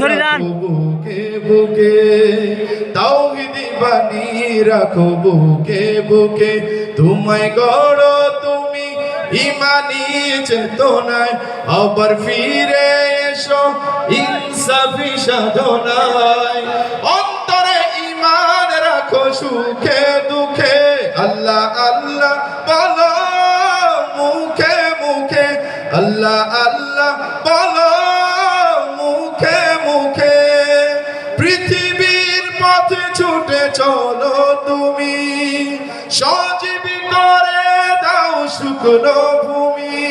সরে। রাখো বুকে বুকে। গড় তুমি ইমানি চেতনায়, আবার ফিরে এসো ইনসাফি সাধনায়। অন্তরে ইমান রাখো সুখে, দুঃখে। আল্লাহ আল্লাহ, বলো মুখে মুখে। আল্লাহ আল্লাহ, বলো চলো তুমি, সজীবী করে দাও শুকনো ভূমি।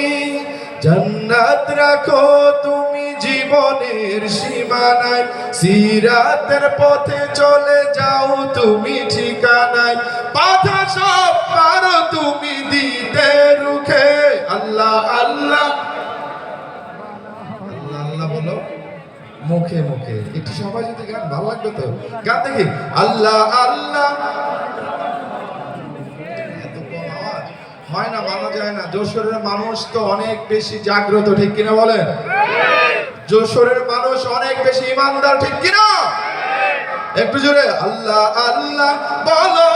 জান্নাত রাখো তুমি জীবনের সীমানায়, সিরাতের পথে চলে যাও তুমি ঠিকানায়। বাধা সব পারো তুমি দিতে রুখে। আল্লাহ আল্লাহ। আল্লাহ আল্লাহ বলো। মুখে মুখে। একটু সবাই যদি গান ভালো লাগবে তো। গান দেখি। আল্লাহ আল্লাহ। হয় না, মানা যায় না। যশোরের মানুষ তো অনেক বেশি জাগ্রত, ঠিক কিনা বলেন? যশোরের মানুষ অনেক বেশি ইমানদার, ঠিক কিনা? একটু জোরে, আল্লাহ আল্লাহ, বলো।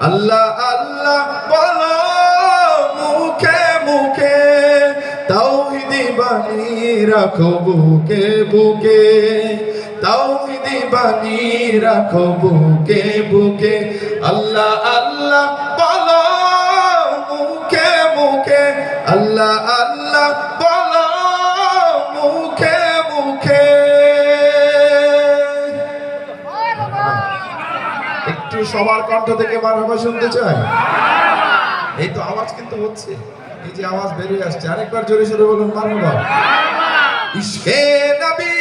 আল্লাহ আল্লাহ, বলো। বাণী বুকে বুকে তাওহিদি বাণী রাখো বুকে বুকে, আল্লাহ আল্লাহ, বলো মুখে মুখে, আল্লাহ আল্লাহ, বলো মুখে মুখে। একটু সবার কণ্ঠ থেকে মারহাবা শুনতে চাই? এই তো আওয়াজ কিন্তু হচ্ছে। যে আওয়াজ বেরিয়ে আসছে, আরেকবার জোরে সোরে বলুন মারহাবা ইশকে নবী,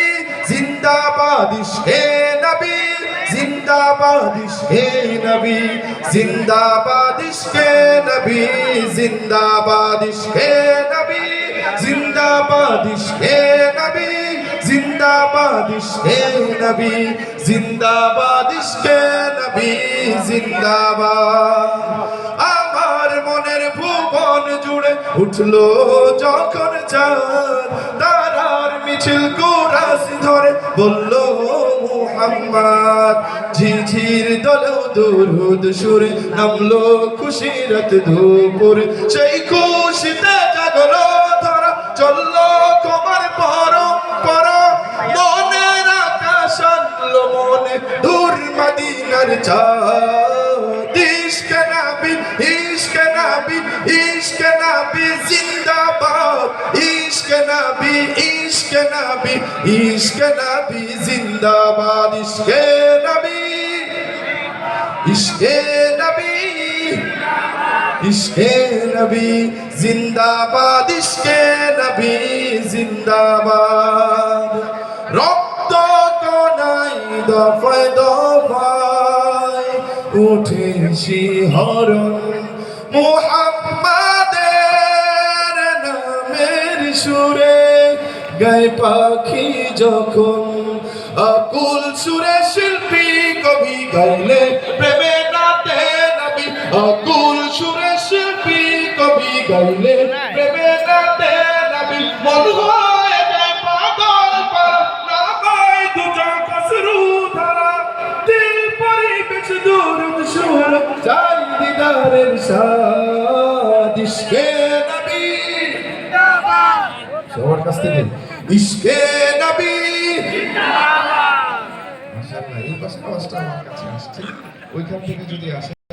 জিন্দাবাদ, ইশকে নবী, জিন্দাবাদ নবী, জিন্দাবাদ। উঠল যখন তারার মিছিল কুরাস ধরে বলল, মুহাম্মদ, ঝিঝির দলেও দুরুদ সুরে নামলো খুশিরত দুপুর। সেই খুশিতে জাগলো ধরা চলল কমার পর পর মনের আকাশ আনলো মনে। দূর মদিনার চাঁদ ইশক নবী ইশক নবী ইশক নবী, জিন্দাবাদ, ইশক নবী ইশক নবী ইশক নবী, জিন্দাবাদ, ইশক নবী ইশক নবী, ইশকে নবী, জিন্দাবাদ, ইশকে নবী, জিন্দাবাদ। রক্ত কোনাই দফায় উঠে শিহরণ মোহাম্মাদের নামের সুরে গায়ে পাখি যখন আকুল সুরে শিল্পী কবি গাইলে প্রেমে নাতে নবী। আকুল সুরে শিল্পী কবি গাইলে ইশকে নবী। মাশাআল্লাহ এই পাশে আওয়াজটা আমার কাছে আসছে। ওইখান থেকে যদি আসে